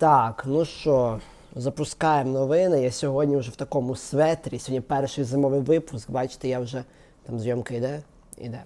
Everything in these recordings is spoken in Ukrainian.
Так, ну що, запускаємо новини. Я сьогодні вже в такому светрі. Сьогодні перший зимовий випуск. Бачите, я вже там зйомка йде. Іде.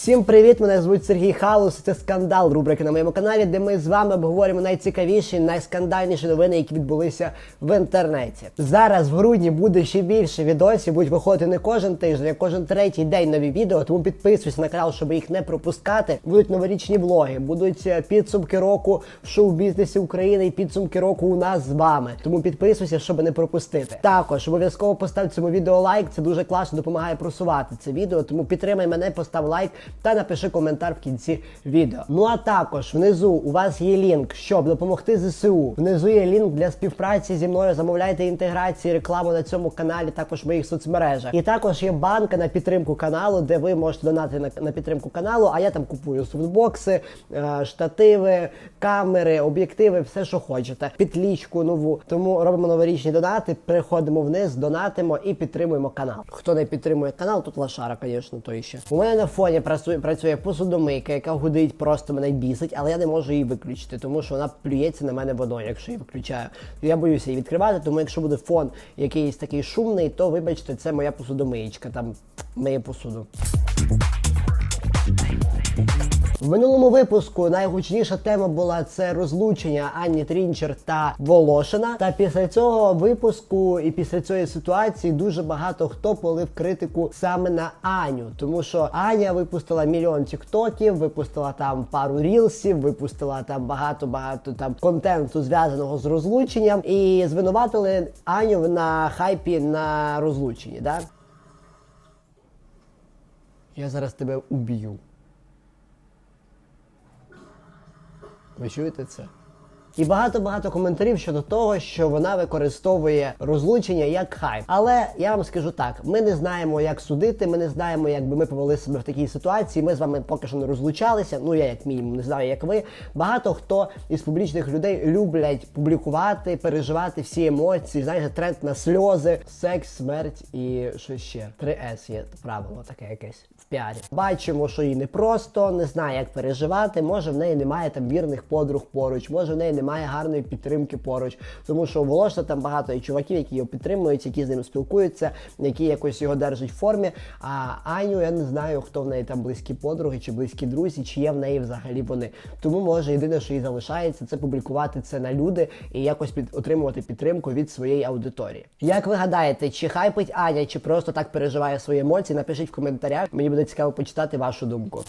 Всім привіт! Мене звуть Сергій Халус. Це скандал рубрики на моєму каналі, де ми з вами обговорюємо найцікавіші, найскандальніші новини, які відбулися в інтернеті. Зараз в грудні буде ще більше відосів, будуть виходити не кожен тиждень, а кожен третій день нові відео. Тому підписуйся на канал, щоб їх не пропускати. Будуть новорічні влоги, будуть е, підсумки року в шоу-бізнесі України і підсумки року у нас з вами. Тому підписуйся, щоб не пропустити. Також обов'язково постав цьому відео лайк. Це дуже класно допомагає просувати це відео. Тому підтримай мене, постав лайк та напиши коментар в кінці відео. Ну а також внизу у вас є лінк, щоб допомогти ЗСУ. Внизу є лінк для співпраці зі мною. Замовляйте інтеграції, рекламу на цьому каналі, також в моїх соцмережах. І також є банка на підтримку каналу, де ви можете донати на, на підтримку каналу. А я там купую софтбокси, е, штативи, камери, об'єктиви, все, що хочете. Підлічку нову. Тому робимо новорічні донати. Переходимо вниз, донатимо і підтримуємо канал. Хто не підтримує канал, тут лошара, звісно, то ще. У мене на фоні працює, посудомийка, яка гудить, просто мене бісить, але я не можу її виключити, тому що вона плюється на мене водою, якщо її виключаю. Я боюся її відкривати, тому якщо буде фон якийсь такий шумний, то вибачте, це моя посудомиєчка, там миє посуду. В минулому випуску найгучніша тема була це розлучення Ані Трінчер та Волошина. Та після цього випуску і після цієї ситуації дуже багато хто полив критику саме на Аню, тому що Аня випустила мільйон тіктоків, випустила там пару рілсів, випустила там багато багато там контенту зв'язаного з розлученням, і звинуватили Аню на хайпі на розлученні. Да? Я зараз тебе уб'ю. Ви чуєте це? І багато-багато коментарів щодо того, що вона використовує розлучення як хайп. Але я вам скажу так: ми не знаємо, як судити, ми не знаємо, як би ми повели себе в такій ситуації. Ми з вами поки що не розлучалися. Ну я як мінімум не знаю, як ви. Багато хто із публічних людей люблять публікувати, переживати всі емоції. Знаєте, тренд на сльози, секс, смерть і що ще. 3С є правило таке якесь піарі. Бачимо, що їй непросто, не знає, як переживати. Може, в неї немає там вірних подруг поруч, може в неї немає гарної підтримки поруч. Тому що у Волошина там багато і чуваків, які його підтримують, які з ним спілкуються, які якось його держать в формі. А Аню я не знаю, хто в неї там близькі подруги чи близькі друзі, чи є в неї взагалі вони. Тому може єдине, що їй залишається, це публікувати це на люди і якось під отримувати підтримку від своєї аудиторії. Як ви гадаєте, чи хайпить Аня, чи просто так переживає свої емоції? Напишіть в коментарях. Мені буде цікаво почитати вашу думку.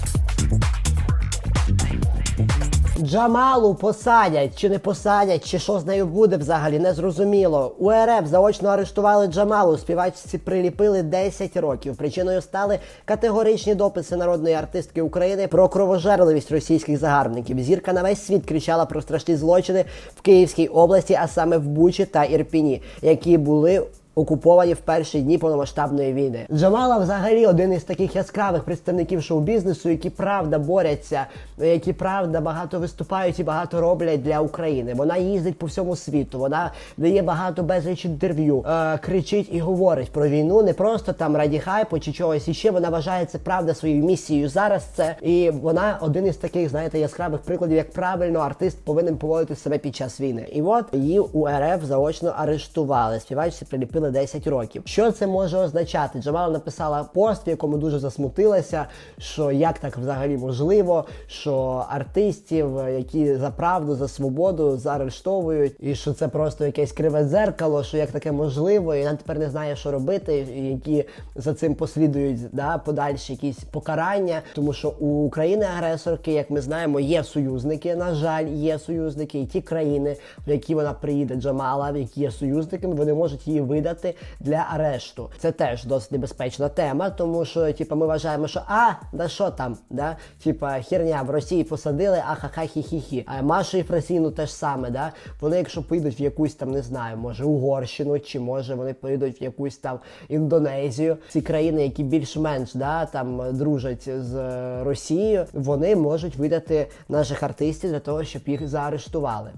Джамалу посадять чи не посадять, чи що з нею буде взагалі, не зрозуміло. У РФ заочно арештували Джамалу. Співачці приліпили 10 років. Причиною стали категоричні дописи народної артистки України про кровожерливість російських загарбників. Зірка на весь світ кричала про страшні злочини в Київській області, а саме в Бучі та Ірпіні, які були окуповані в перші дні повномасштабної війни. Джамала взагалі один із таких яскравих представників шоу-бізнесу, які правда борються, які правда багато виступають і багато роблять для України. Вона їздить по всьому світу, вона дає багато безліч інтерв'ю, е, кричить і говорить про війну, не просто там раді хайпу чи чогось іще. Вона вважає це правда своєю місією. Зараз це і вона один із таких, знаєте, яскравих прикладів, як правильно артист повинен поводити себе під час війни. І от її у РФ заочно арештували. Співачці приліпили 10 років. Що це може означати? Джамала написала пост, в якому дуже засмутилася, що як так взагалі можливо, що артистів, які за правду, за свободу заарештовують, і що це просто якесь криве дзеркало, що як таке можливо, і вона тепер не знає, що робити, і які за цим послідують да, подальші якісь покарання, тому що у України-агресорки, як ми знаємо, є союзники. На жаль, є союзники, і ті країни, в які вона приїде, Джамала, які є союзниками, вони можуть її видати для арешту. Це теж досить небезпечна тема, тому що типу, ми вважаємо, що а, да що там, да? Типа херня в Росії посадили, а ха-ха хі-хі-хі. А Машу і Фрасіну теж саме, да? Вони, якщо поїдуть в якусь там, не знаю, може Угорщину, чи може вони поїдуть в якусь там Індонезію. Ці країни, які більш-менш да, там дружать з е, Росією, вони можуть видати наших артистів для того, щоб їх заарештували.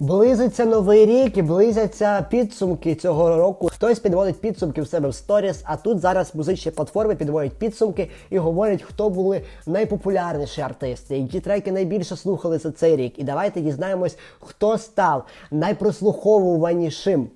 Близиться новий рік і близяться підсумки цього року. Хтось підводить підсумки в себе в сторіс, а тут зараз музичні платформи підводять підсумки і говорять, хто були найпопулярніші артисти, які треки найбільше слухали за цей рік. І давайте дізнаємось, хто став найпрослуховуванішим.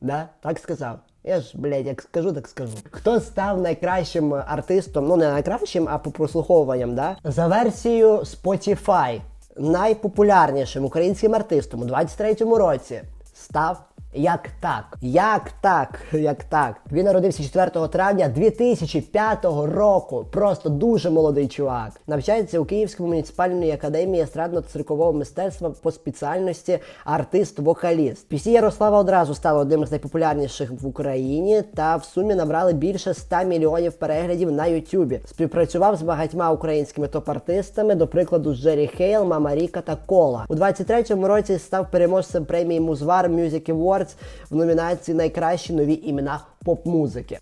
Да? Так сказав. Я ж, блядь, як скажу, так скажу. Хто став найкращим артистом, ну не найкращим, а по прослуховуванням, да? За версією Spotify, найпопулярнішим українським артистом у 23-му році став як так. Як так? Як так? Він народився 4 травня 2005 року. Просто дуже молодий чувак. Навчається у Київському муніципальній академії естрадно-циркового мистецтва по спеціальності артист-вокаліст. Пісні Ярослава одразу стали одним з найпопулярніших в Україні та в сумі набрали більше 100 мільйонів переглядів на Ютубі. Співпрацював з багатьма українськими топ-артистами, до прикладу, Джері Хейл, Мама Ріка та Кола. У 23-му році став переможцем премії Музвар Music Awards в номінації Найкращі нові імена поп-музики.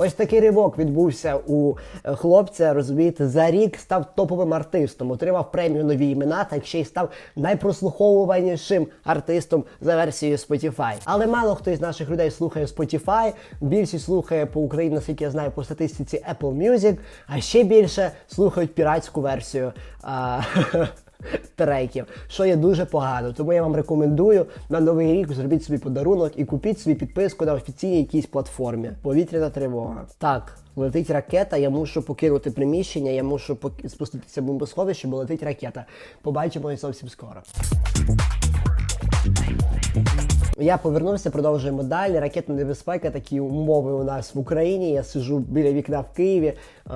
Ось такий ривок відбувся у е, хлопця, розумієте, за рік став топовим артистом, отримав премію нові імена, так ще й став найпрослуховуванішим артистом за версією Spotify. Але мало хто із наших людей слухає Spotify, більшість слухає по Україні, наскільки я знаю, по статистиці Apple Music, а ще більше слухають піратську версію. Треків, що є дуже погано. Тому я вам рекомендую на новий рік зробіть собі подарунок і купіть собі підписку на офіційній якійсь платформі. Повітряна тривога. Так, летить ракета, я мушу покинути приміщення, я мушу спуститися в бомбосховище, бо летить ракета. Побачимо і зовсім скоро. Я повернувся, продовжуємо далі. Ракетна небезпека, такі умови у нас в Україні. Я сижу біля вікна в Києві, е,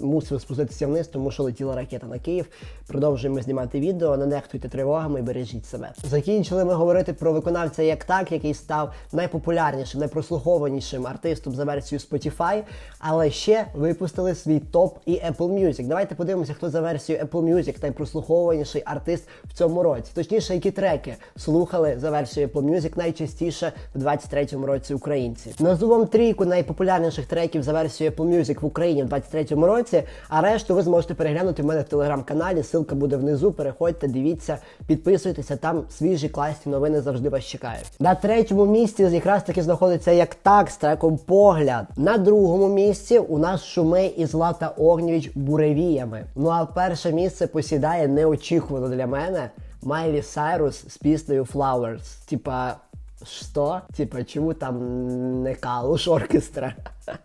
мусив спуститися вниз, тому що летіла ракета на Київ. Продовжуємо знімати відео. Не нехтуйте тривогами бережіть себе. Закінчили ми говорити про виконавця як так, який став найпопулярнішим, найпрослухованішим артистом за версією Spotify, але ще випустили свій топ і Apple Music. Давайте подивимося, хто за версією Apple Music найпрослухованіший артист в цьому році. Точніше, які треки слухали за версією Apple Music найчастіше в 23-му році українці. Назву трійку найпопулярніших треків за версією Apple Music в Україні в 23-му році. А решту ви зможете переглянути в мене в телеграм-каналі. Ссылка буде внизу. Переходьте, дивіться, підписуйтеся. Там свіжі класні новини завжди вас чекають. На третьому місці якраз таки знаходиться як так з треком Погляд. На другому місці у нас шумей і Злата Огнєвіч буревіями. Ну а перше місце посідає неочікувано для мене. Майлі Сайрус з піснею Flowers. Типа, що? Типа, чому там не калуш оркестра?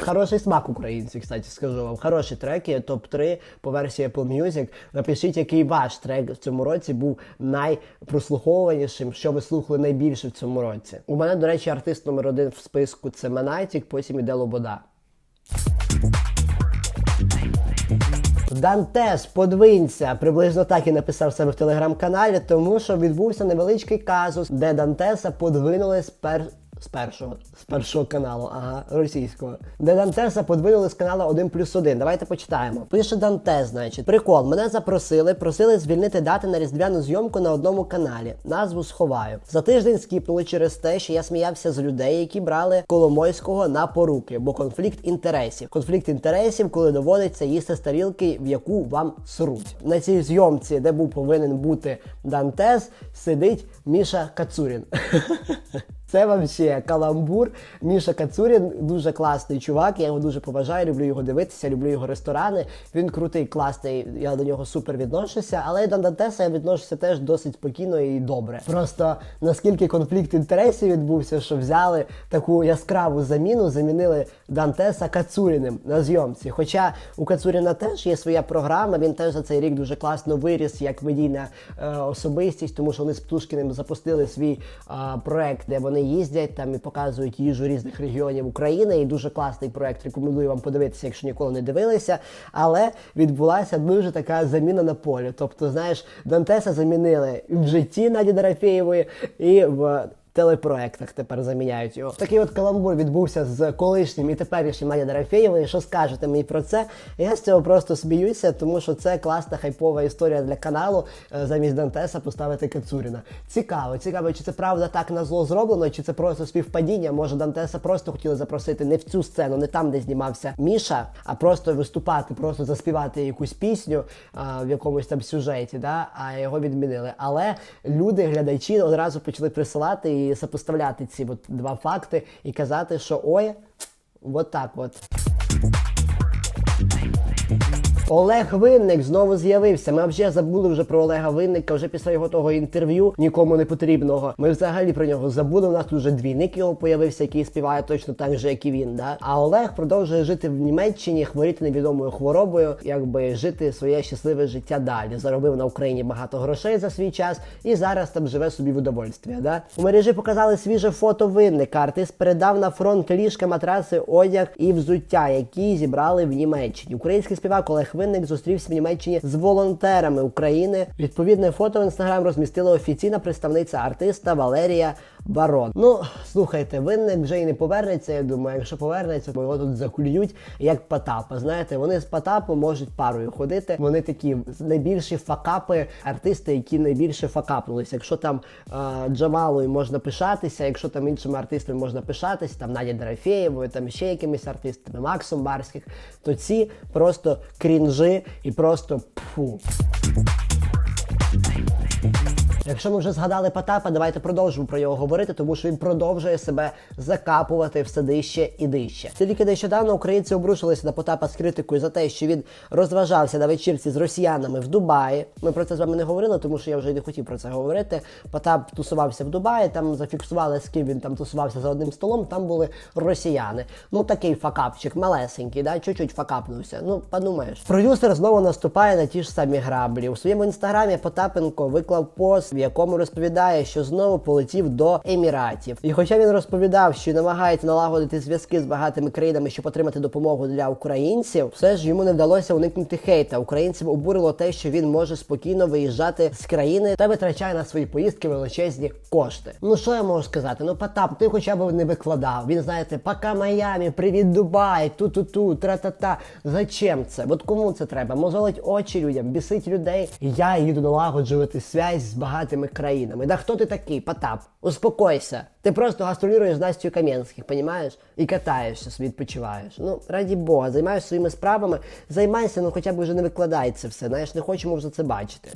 Хороший смак українців, кстати, скажу вам. Хороші треки, топ-3 по версії Apple Music. Напишіть, який ваш трек в цьому році був найпрослухованішим, що ви слухали найбільше в цьому році. У мене, до речі, артист номер один в списку це Менайтік, потім іде Лобода. Дантес, подвинься, приблизно так і написав себе в телеграм-каналі, тому що відбувся невеличкий казус, де Дантеса подвинули з пер... З першого, з першого каналу, ага, російського. Де Дантеса подвинули з каналу 1 плюс 1. Давайте почитаємо. Пише Дантес, значить. Прикол, мене запросили, просили звільнити дати на різдвяну зйомку на одному каналі. Назву сховаю. За тиждень скіпнули через те, що я сміявся з людей, які брали Коломойського на поруки, бо конфлікт інтересів. Конфлікт інтересів, коли доводиться їсти з тарілки, в яку вам сруть. На цій зйомці, де був повинен бути Дантес, сидить Міша Кацурін. Це вообще каламбур. Міша Кацурін дуже класний чувак. Я його дуже поважаю, люблю його дивитися, люблю його ресторани. Він крутий, класний. Я до нього супер відношуся. Але до Дантеса я відношуся теж досить спокійно і добре. Просто наскільки конфлікт інтересів відбувся, що взяли таку яскраву заміну, замінили Дантеса Кацуріним на зйомці. Хоча у Кацуріна теж є своя програма. Він теж за цей рік дуже класно виріс як медійна е, особистість, тому що вони з Птушкіним запустили свій е, проект, де вони їздять там і показують їжу різних регіонів України. І дуже класний проект. Рекомендую вам подивитися, якщо ніколи не дивилися. Але відбулася дуже така заміна на полі. Тобто, знаєш, Дантеса замінили в житті Наді Дорофєєвої, і в телепроектах тепер заміняють його. Такий от каламбур відбувся з колишнім і теперішнім Надя Дорофєєвою. Що скажете мені про це? Я з цього просто сміюся, тому що це класна хайпова історія для каналу. е, Замість Дантеса поставити Кацуріна. Цікаво, цікаво, чи це правда так на зло зроблено, чи це просто співпадіння. Може, Дантеса просто хотіли запросити не в цю сцену, не там, де знімався Міша, а просто виступати, просто заспівати якусь пісню а, в якомусь там сюжеті, да? а його відмінили. Але люди, глядачі, одразу почали присилати і сопоставляти ці от два факти і казати, що ой, от так от. Олег Винник знову з'явився. Ми вже забули вже про Олега Винника, вже після його того інтерв'ю нікому не потрібного. Ми взагалі про нього забули. У нас тут вже двійник його появився, який співає точно так же, як і він. Да? А Олег продовжує жити в Німеччині, хворіти невідомою хворобою, якби жити своє щасливе життя далі. Заробив на Україні багато грошей за свій час і зараз там живе собі в удовольстві. Да? У мережі показали свіже фото винника. Артист передав на фронт ліжка, матраси, одяг і взуття, які зібрали в Німеччині. Український співак Олег Винник зустрівся в Німеччині з волонтерами України. Відповідне фото в інстаграм розмістила офіційна представниця артиста Валерія Барон. Ну слухайте, винник вже і не повернеться. Я думаю, якщо повернеться, то його тут закульють як Потапа. Знаєте, вони з Потапом можуть парою ходити. Вони такі найбільші факапи, артисти, які найбільше факапнулися. Якщо там е, Джамалою можна пишатися, якщо там іншими артистами можна пишатися, там Надя Дорофєєвою, там ще якимись артистами, Максом Барських, то ці просто крінжи і просто пфу. Якщо ми вже згадали Потапа, давайте продовжимо про його говорити, тому що він продовжує себе закапувати все дище і дище. Тільки нещодавно українці обрушилися на Потапа з критикою за те, що він розважався на вечірці з росіянами в Дубаї. Ми про це з вами не говорили, тому що я вже не хотів про це говорити. Потап тусувався в Дубаї, там зафіксували, з ким він там тусувався за одним столом. Там були росіяни. Ну такий факапчик, малесенький, да, чуть-чуть факапнувся. Ну, подумаєш. Продюсер знову наступає на ті ж самі граблі. У своєму інстаграмі Потапенко виклав пост, в якому розповідає, що знову полетів до Еміратів. І хоча він розповідав, що намагається налагодити зв'язки з багатими країнами, щоб отримати допомогу для українців, все ж йому не вдалося уникнути хейта. Українців обурило те, що він може спокійно виїжджати з країни та витрачає на свої поїздки величезні кошти. Ну що я можу сказати? Ну Потап, ти хоча б не викладав. Він знаєте, пока Майамі, привіт Дубай, ту-ту-ту, тра-та-та. Зачем це? От кому це треба? Мозолить очі людям, бісить людей. Я їду налагоджувати связь з багатими країнами. Да хто ти такий, Потап? Успокойся. Ти просто гастролюєш з Настю Кам'янських, понімаєш? І катаєшся, собі відпочиваєш. Ну, раді Бога, займаєшся своїми справами, займайся, ну хоча б вже не викладай це все. Знаєш, не хочемо вже це бачити.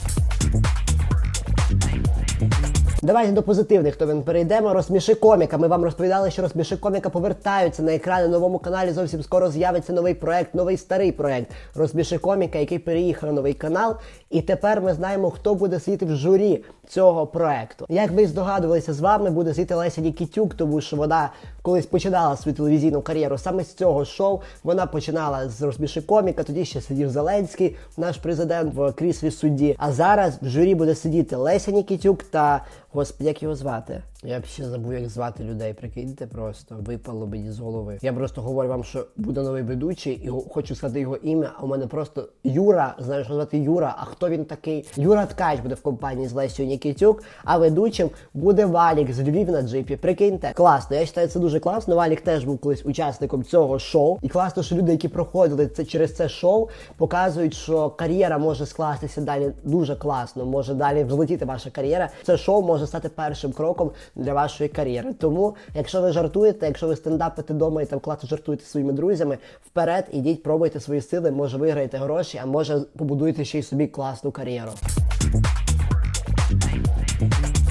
Давайте до позитивних то перейдемо. Розсміши коміка. Ми вам розповідали, що розсміши коміка повертаються на екрани новому каналі. Зовсім скоро з'явиться новий проект, новий старий проект. Розсміши коміка, який переїхав на новий канал. І тепер ми знаємо, хто буде сидіти в журі цього проекту. Як ви здогадувалися, з вами буде сидіти Леся Нікітюк, тому що вона колись починала свою телевізійну кар'єру саме з цього шоу. Вона починала з розсміши коміка. Тоді ще сидів Зеленський, наш президент в кріслі судді. А зараз в журі буде сидіти Леся Нікітюк та Господи, як його звати? Я ще забув, як звати людей. Прикиньте, просто випало мені з голови. Я просто говорю вам, що буде новий ведучий, і хочу сказати його ім'я. А у мене просто Юра, знаєш, що звати Юра. А хто він такий? Юра Ткач буде в компанії з Лесією Нікітюк, а ведучим буде Валік з Львів на джипі. Прикиньте, класно. Я вважаю, це дуже класно. Валік теж був колись учасником цього шоу. І класно, що люди, які проходили це через це шоу, показують, що кар'єра може скластися далі дуже класно. Може далі взлетіти ваша кар'єра. Це шоу може стати першим кроком для вашої кар'єри. Тому, якщо ви жартуєте, якщо ви стендапите вдома і там класно жартуєте своїми друзями, вперед ідіть, пробуйте свої сили, може виграєте гроші, а може побудуєте ще й собі класну кар'єру.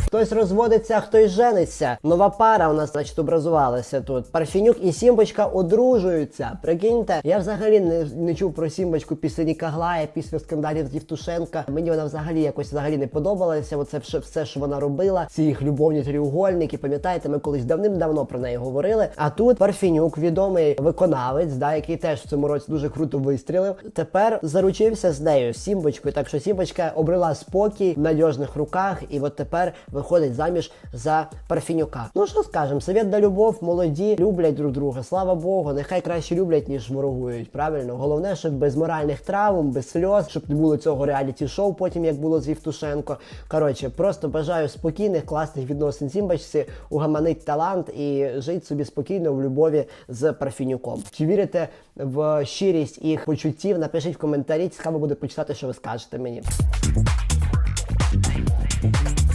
Хтось розводиться, хтось жениться. Нова пара у нас, значить, образувалася тут. Парфінюк і Сімбочка одружуються. Прикиньте, я взагалі не, не чув про Сімбочку після Ніка Глая, після скандалів з Євтушенка. Мені вона взагалі якось взагалі не подобалася. Оце все, що вона робила. Ці їх любовні тріугольники. Пам'ятаєте, ми колись давним-давно про неї говорили. А тут Парфінюк, відомий виконавець, да, який теж в цьому році дуже круто вистрілив. Тепер заручився з нею Сімбочкою. Так що Сімбочка обрела спокій в надіжних руках, і от тепер виходить заміж за Парфінюка. Ну що скажемо, совет да любов, молоді, люблять друг друга. Слава Богу, нехай краще люблять, ніж ворогують. Правильно, головне, щоб без моральних травм, без сльоз, щоб не було цього реаліті-шоу, потім як було з Євтушенко. Коротше, просто бажаю спокійних, класних відносин Зімбачці, угаманить талант і жить собі спокійно в любові з Парфінюком. Чи вірите в щирість їх почуттів? Напишіть в коментарі, цікаво буде почитати, що ви скажете мені.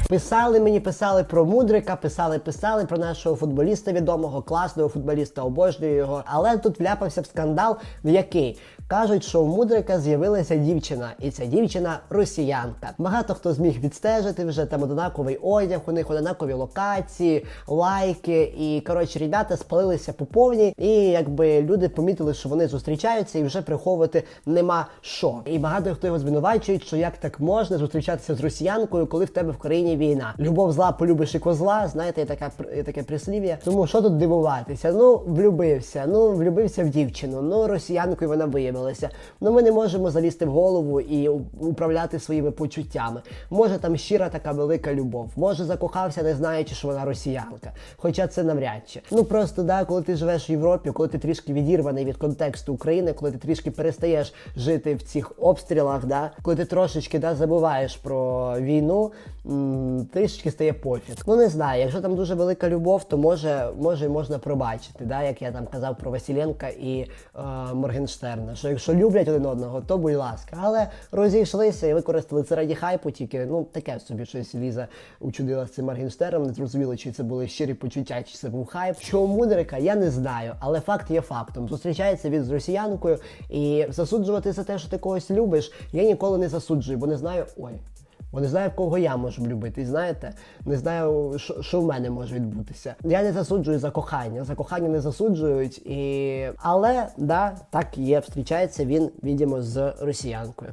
Писали мені, писали про Мудрика, писали, писали про нашого футболіста відомого, класного футболіста, обожнюю його. Але тут вляпався в скандал, в який кажуть, що у Мудрика з'явилася дівчина, і ця дівчина росіянка. Багато хто зміг відстежити вже там однаковий одяг, у них однакові локації, лайки. І коротше, ребята спалилися по повній, і якби люди помітили, що вони зустрічаються, і вже приховувати нема що. І багато хто його звинувачують, що як так можна зустрічатися з росіянкою, коли в тебе в країні війна. Любов зла, полюбиш і козла. Знаєте, є така є таке прислів'я. Тому що тут дивуватися? Ну, влюбився, ну влюбився в дівчину. Ну, росіянкою вона виявилася. Ну, ми не можемо залізти в голову і управляти своїми почуттями. Може, там щира така велика любов. Може, закохався, не знаючи, що вона росіянка. Хоча це навряд чи. Ну просто да, коли ти живеш в Європі, коли ти трішки відірваний від контексту України, коли ти трішки перестаєш жити в цих обстрілах, да, коли ти трошечки да, забуваєш про війну, м, трішечки стає пофіг. Ну не знаю, якщо там дуже велика любов, то може, може можна пробачити. Да, як я там казав про Василенка і е, Моргенштерна. Що якщо люблять один одного, то будь ласка. Але розійшлися і використали це раді хайпу, тільки ну таке собі щось Ліза учудила з цим Маргінштером. Не зрозуміло, чи це були щирі почуття, чи це був хайп. У Мудрика, я не знаю, але факт є фактом. Зустрічається він з росіянкою і засуджувати за те, що ти когось любиш, я ніколи не засуджую, бо не знаю. Ой. Бо не знаю, кого я можу любити. І знаєте, не знаю, що, що в мене може відбутися. Я не засуджую за кохання. За кохання не засуджують. І... Але да, так є. Встрічається він, відомо, з росіянкою.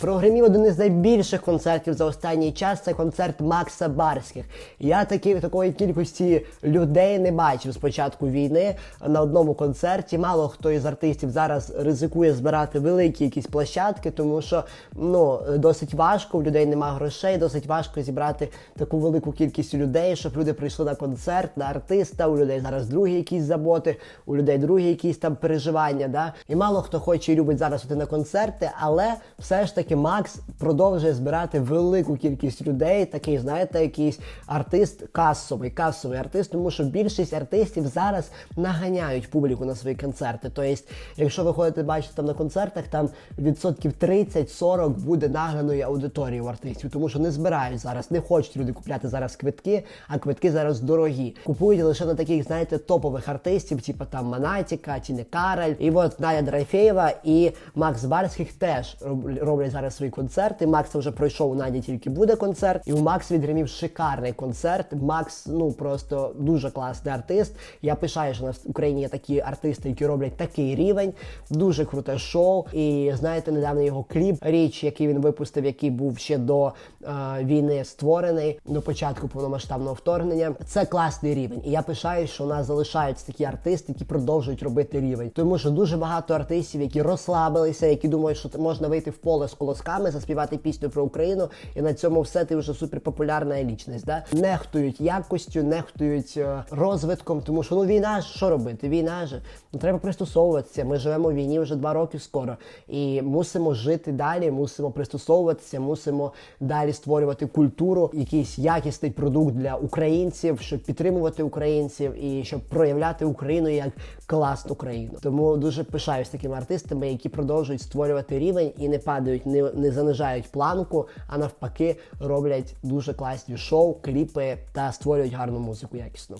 Прогремів один із найбільших концертів за останній час. Це концерт Макса Барських. Я такі, такої кількості людей не бачив з початку війни на одному концерті. Мало хто із артистів зараз ризикує збирати великі якісь площадки, тому що ну досить важко, в людей нема грошей, досить важко зібрати таку велику кількість людей, щоб люди прийшли на концерт, на артиста. У людей зараз другі якісь заботи, у людей другі якісь там переживання. Да? І мало хто хоче і любить зараз іти на концерти, але все ж таки Макс продовжує збирати велику кількість людей. Такий, знаєте, якийсь артист касовий, касовий артист, тому що більшість артистів зараз наганяють публіку на свої концерти. Тобто, якщо ви ходите бачите там на концертах, там відсотків 30-40 буде нагнаної аудиторії у артистів, тому що не збирають зараз, не хочуть люди купляти зараз квитки, а квитки зараз дорогі. Купують лише на таких, знаєте, топових артистів, типу там Манатіка, Тіни Кароль. І от Надя Дорофєєва і Макс Барських теж роблять зараз свої концерти. Макс вже пройшов у Наді тільки буде концерт. І у Макс відгримів шикарний концерт. Макс, ну просто дуже класний артист. Я пишаю, що в Україні є такі артисти, які роблять такий рівень. Дуже круте шоу. І знаєте, недавно його кліп, річ, який він випустив, який був ще до е, війни створений, до початку повномасштабного вторгнення. Це класний рівень. І я пишаю, що у нас залишаються такі артисти, які продовжують робити рівень. Тому що дуже багато артистів, які розслабилися, які думають, що можна вийти в поле з колосками, заспівати пісню про Україну, і на цьому все ти вже суперпопулярна лічність. Да? Нехтують якостю, нехтують е, розвитком, тому що ну війна ж що робити? Війна ж ну треба пристосовуватися. Ми живемо в війні вже два роки скоро, і мусимо жити далі, мусимо пристосовуватися, мусимо далі створювати культуру, якийсь якісний продукт для українців, щоб підтримувати українців і щоб проявляти Україну як класну країну. Тому дуже пишаюсь такими артистами, які продовжують створювати рівень і не падають, не, занижають планку, а навпаки роблять дуже класні шоу, кліпи та створюють гарну музику якісну.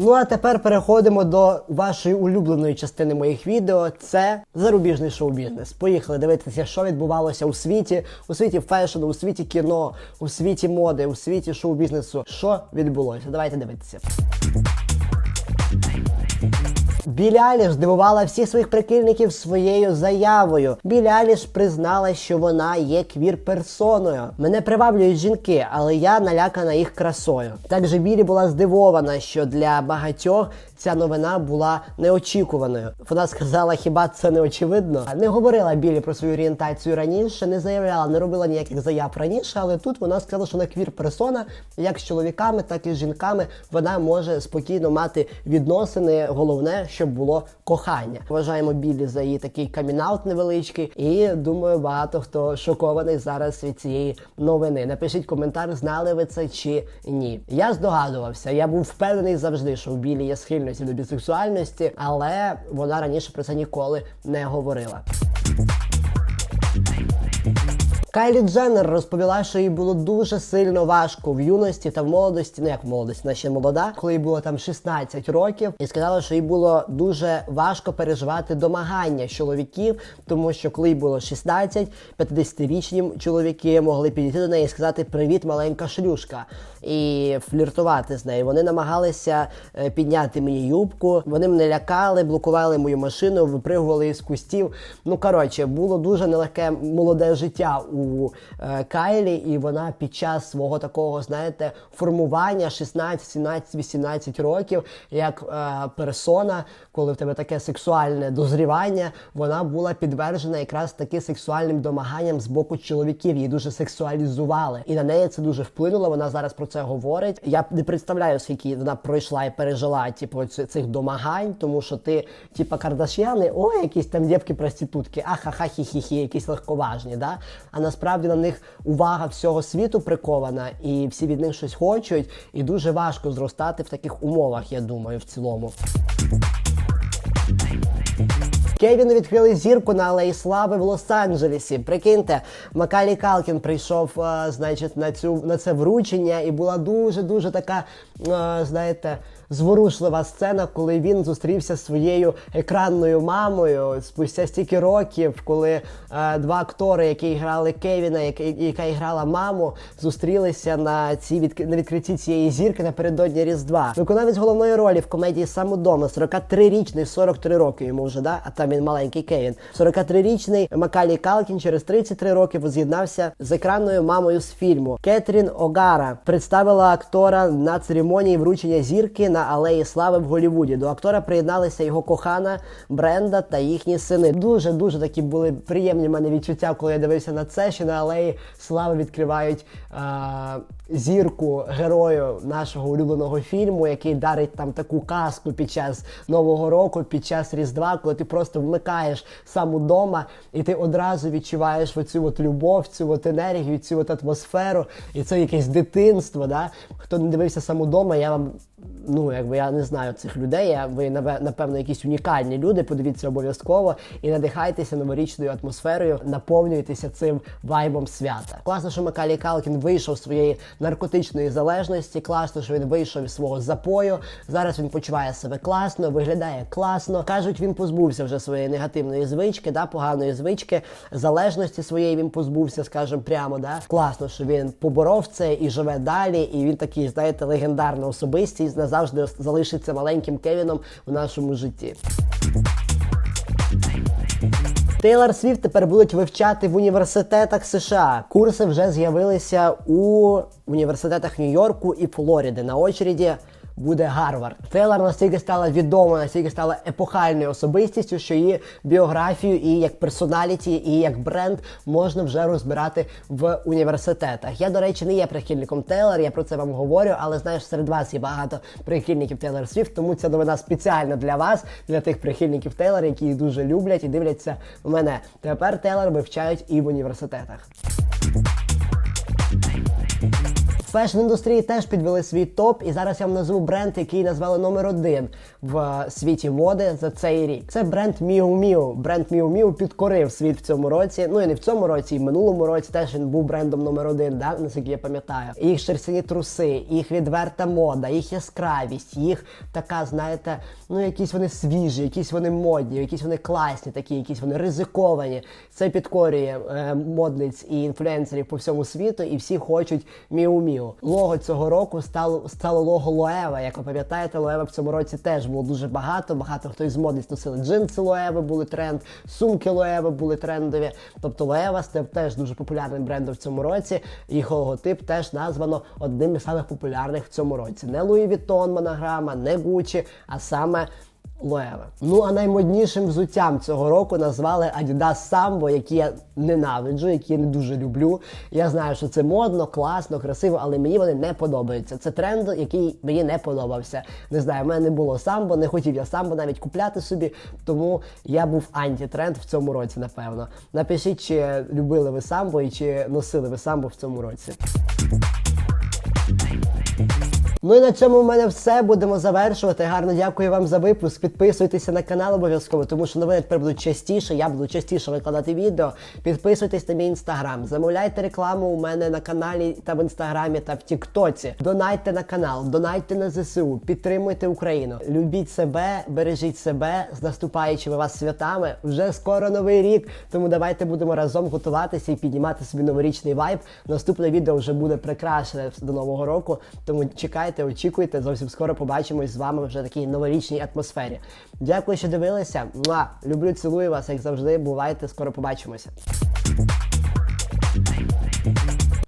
Ну а тепер переходимо до вашої улюбленої частини моїх відео. Це зарубіжний шоу-бізнес. Поїхали дивитися, що відбувалося у світі, у світі фешену, у світі кіно, у світі моди, у світі шоу-бізнесу. Що відбулося? Давайте дивитися. Білі Аліш здивувала всіх своїх прихильників своєю заявою. Білі Аліш признала, що вона є квір-персоною. Мене приваблюють жінки, але я налякана їх красою. Також Білі була здивована, що для багатьох ця новина була неочікуваною. Вона сказала, хіба це не очевидно? Не говорила Білі про свою орієнтацію раніше, не заявляла, не робила ніяких заяв раніше, але тут вона сказала, що вона квір-персона, як з чоловіками, так і з жінками. Вона може спокійно мати відносини. Головне, щоб було кохання. Вважаємо Білі за її такий камінаут невеличкий, і думаю, багато хто шокований зараз від цієї новини. Напишіть коментар, знали ви це чи ні. Я здогадувався, я був впевнений завжди, що в Білі є схильності до бісексуальності, але вона раніше про це ніколи не говорила. Кайлі Дженнер розповіла, що їй було дуже сильно важко в юності та в молодості, ну як в молодості, вона ще молода, коли їй було там 16 років, і сказала, що їй було дуже важко переживати домагання чоловіків, тому що коли їй було 16, 50-річні чоловіки могли підійти до неї і сказати Привіт, маленька шлюшка, і фліртувати з нею. Вони намагалися е, підняти мені юбку, вони мене лякали, блокували мою машину, випригували із кустів. Ну коротше, було дуже нелегке молоде життя у е, Кайлі, і вона під час свого такого, знаєте, формування 16, 17, 18 років, як е, персона, коли в тебе таке сексуальне дозрівання, вона була підтверджена якраз таки сексуальним домаганням з боку чоловіків. Її дуже сексуалізували, і на неї це дуже вплинуло. Вона зараз про це говорить. Я не представляю, скільки вона пройшла і пережила, типу, цих домагань, тому що ти, типа, Кардаш'яни, о, якісь там дівки проститутки, ахаха хі-хі-хі, якісь легковажні, да? А насправді на них увага всього світу прикована, і всі від них щось хочуть, і дуже важко зростати в таких умовах, я думаю, в цілому. Кевіну відкрили зірку на Алеї Слави в Лос-Анджелесі. Прикиньте, Макалі Калкін прийшов, е, значить, на цю на це вручення, і була дуже дуже така, е, знаєте, зворушлива сцена, коли він зустрівся зі своєю екранною мамою спустя стільки років, коли е, два актори, які грали Кевіна, яка, яка грала маму, зустрілися на цій відк... на відкритті цієї зірки напередодні Різдва. Виконавець головної ролі в комедії «Сам удома» 43-річний, 43 роки йому вже, да? а там він маленький Кевін. 43-річний Макалі Калкін через 33 роки воз'єднався з екранною мамою з фільму. Кетрін Огара представила актора на церемонії вручення зірки на Алеї Слави в Голівуді. До актора приєдналися його кохана Бренда та їхні сини. Дуже дуже такі були приємні в мене відчуття, коли я дивився на це, що на Алеї Слави відкривають а, зірку герою нашого улюбленого фільму, який дарить там таку казку під час Нового року, під час Різдва, коли ти просто вмикаєш сам удома, і ти одразу відчуваєш оцю от любов, цю от енергію, цю от атмосферу, і це якесь дитинство. Да? Хто не дивився сам удома, я вам. Ну, якби я не знаю цих людей, я, ви напевно якісь унікальні люди. Подивіться обов'язково і надихайтеся новорічною атмосферою, наповнюйтеся цим вайбом свята. Класно, що Макалі Калкін вийшов з своєї наркотичної залежності. Класно, що він вийшов із свого запою. Зараз він почуває себе класно, виглядає класно. кажуть, він позбувся вже своєї негативної звички, да, поганої звички, залежності своєї він позбувся, скажімо, прямо. Да. Класно, що він поборов це і живе далі. І він такий, знаєте, легендарна особистість назавжди залишиться маленьким Кевіном в нашому житті. Тейлор Свіфт тепер будуть вивчати в університетах США. Курси вже з'явилися у університетах Нью-Йорку і Флориди. На очереді буде Гарвард. Тейлор настільки стала відома, настільки стала епохальною особистістю, що її біографію і як персоналіті, і як бренд можна вже розбирати в університетах. Я, до речі, не є прихильником Тейлор, я про це вам говорю, але знаєш, серед вас є багато прихильників Тейлор Свіфт, тому ця новина спеціальна для вас, для тих прихильників Тейлор, які її дуже люблять і дивляться мене. Тепер Тейлор вивчають і в університетах. В фешн-індустрії теж підвели свій топ, і зараз я вам назву бренд, який назвали номер один в е, світі моди за цей рік. Це бренд Miu Miu. Бренд Miu Miu підкорив світ в цьому році. Ну і не в цьому році, і в минулому році теж він був брендом номер один, да? наскільки я пам'ятаю. Їх шерстяні труси, їх відверта мода, їх яскравість, їх така, знаєте, ну якісь вони свіжі, якісь вони модні, якісь вони класні, такі, якісь вони ризиковані. Це підкорює е, модниць і інфлюенсерів по всьому світу, і всі хочуть Miu Miu. Лого. Цього року стало стало лого Лоева. Як ви пам'ятаєте, Лоева в цьому році теж було дуже багато. Багато хто із модниць носили джинси Лоеви, були тренд, сумки Лоеви були трендові. Тобто Лоева став теж дуже популярним брендом в цьому році. Їх логотип теж названо одним із самих популярних в цьому році. Не Луї Вітон, монограма, не Гуччі, а саме Лоеве. Ну а наймоднішим взуттям цього року назвали Adidas Sambo, які я ненавиджу, які я не дуже люблю. Я знаю, що це модно, класно, красиво, але мені вони не подобаються. Це тренд, який мені не подобався. Не знаю, в мене не було самбо, не хотів я самбо навіть купляти собі, тому я був антитренд в цьому році, напевно. Напишіть, чи любили ви самбо і чи носили ви самбо в цьому році. Ну і на цьому в мене все. Будемо завершувати. Гарно дякую вам за випуск. Підписуйтеся на канал обов'язково, тому що новини тепер будуть частіше. Я буду частіше викладати відео. Підписуйтесь на мій інстаграм. Замовляйте рекламу у мене на каналі та в інстаграмі та в Тіктоці. Донайте на канал, донайте на ЗСУ, підтримуйте Україну. Любіть себе, бережіть себе з наступаючими вас святами. Вже скоро новий рік. Тому давайте будемо разом готуватися і піднімати собі новорічний вайб. Наступне відео вже буде прикрашене до нового року. Тому чекайте, очікуйте. Зовсім скоро побачимось з вами вже в такій новорічній атмосфері. Дякую, що дивилися. Муа! Люблю, цілую вас, як завжди. Бувайте, скоро побачимося.